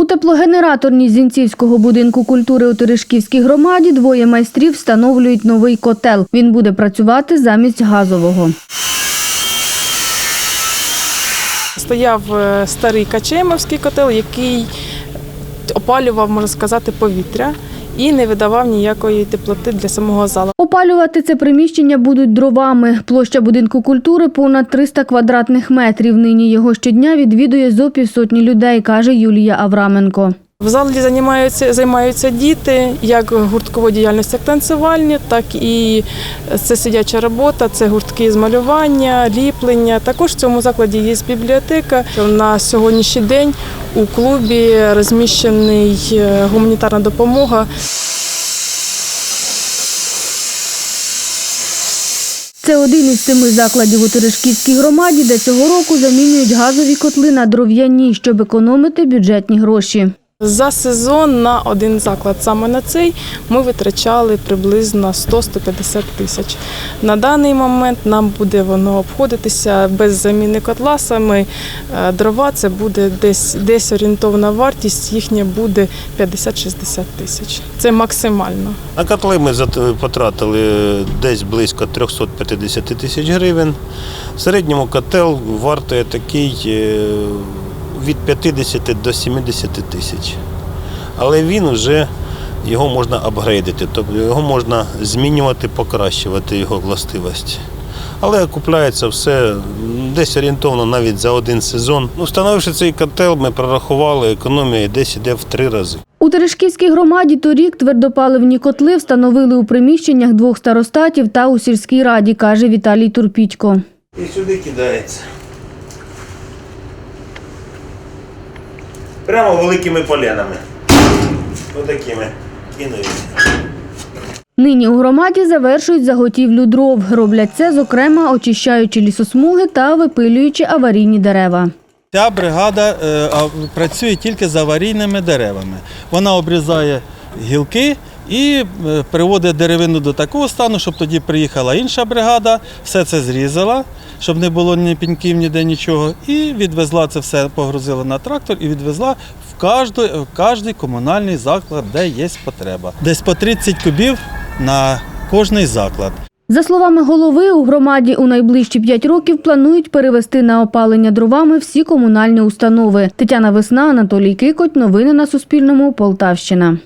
У теплогенераторній Зінцівського будинку культури у Терешківській громаді двоє майстрів встановлюють новий котел. Він буде працювати замість газового. Стояв е, старий качемовський котел, який опалював, можна сказати, повітря і не видавав ніякої теплоти для самого залу. Опалювати це приміщення будуть дровами. Площа будинку культури понад 300 квадратних метрів. Нині його щодня відвідує зо півсотні людей, каже Юлія Авраменко. В залі займаються, займаються діти, як гуртковою діяльністю, як танцювальні, так і це сидяча робота, це гуртки з малювання, ліплення. Також в цьому закладі є бібліотека. На сьогоднішній день у клубі розміщений е, гуманітарна допомога. Це один із семи закладів у Терешківській громаді, де цього року замінюють газові котли на дров'яні, щоб економити бюджетні гроші. За сезон на один заклад, саме на цей, ми витрачали приблизно 100-150 тисяч. На даний момент нам буде воно обходитися без заміни котла. Саме е, дрова це буде десь, десь орієнтовна вартість, їхня буде 50-60 тисяч. Це максимально. На котли ми потратили десь близько 350 тисяч гривень. В середньому котел вартує такий е, від 50 до 70 тисяч. Але він вже його можна апгрейдити, тобто його можна змінювати, покращувати його властивості. Але купляється все десь орієнтовно навіть за один сезон. Ну, встановивши цей котел, ми прорахували, економія десь іде в три рази. У Терешківській громаді торік твердопаливні котли встановили у приміщеннях двох старостатів та у сільській раді, каже Віталій Турпітько. І сюди кидається. Прямо великими поленами. Отакими кинуються. Нині у громаді завершують заготівлю дров. Роблять це, зокрема, очищаючи лісосмуги та випилюючи аварійні дерева. Ця бригада е, працює тільки з аварійними деревами. Вона обрізає гілки і е, приводить деревину до такого стану, щоб тоді приїхала інша бригада, все це зрізала, щоб не було ні піньків, ніде нічого, і відвезла це все, погрузила на трактор і відвезла в кожний, в кожний комунальний заклад, де є потреба. Десь по 30 кубів на кожний заклад. За словами голови, у громаді у найближчі п'ять років планують перевести на опалення дровами всі комунальні установи. Тетяна Весна, Анатолій Кикоть. Новини на Суспільному. Полтавщина.